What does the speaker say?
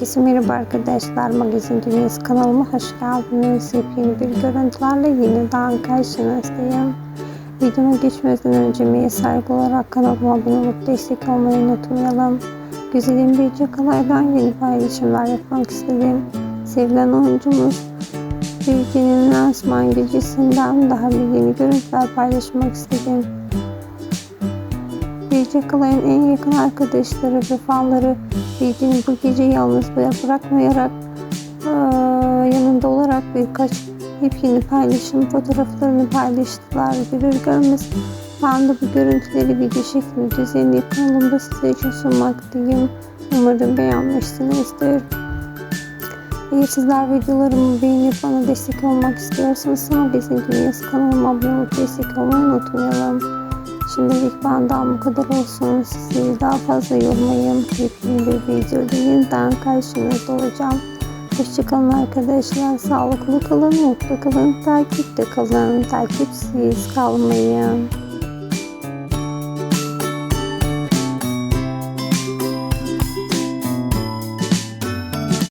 Herkese merhaba arkadaşlar. Magazin Dünyası kanalıma hoş geldiniz. Yepyeni bir görüntülerle yeniden karşınızdayım. Videoma geçmeden önce Mia saygı olarak kanalıma abone olup destek olmayı unutmayalım. Güzelim bir Cakalay'dan yeni paylaşımlar yapmak istedim. Sevilen oyuncumuz Bilge'nin lansman gecesinden daha bir yeni görüntüler paylaşmak istedim. Bilge Kalay'ın en yakın arkadaşları ve fanları Bilge'nin bu gece yalnız bırakmayarak yanında olarak birkaç yepyeni paylaşım fotoğraflarını paylaştılar. Görür görmez ben de bu görüntüleri video şeklinde düzenleyip kanalımda size için sunmaktayım. Umarım beğenmişsinizdir. Eğer sizler videolarımı beğenip bana destek olmak istiyorsanız Magazin Dünyası kanalıma abone olup destek olmayı unutmayalım. Şimdilik benden bu kadar olsun. Sizleri daha fazla yormayayım. Yepyeni bir videoda yeniden karşınızda olacağım. Hoşçakalın arkadaşlar. Sağlıklı kalın, mutlu kalın, takipte kalın, takipsiz kalmayın.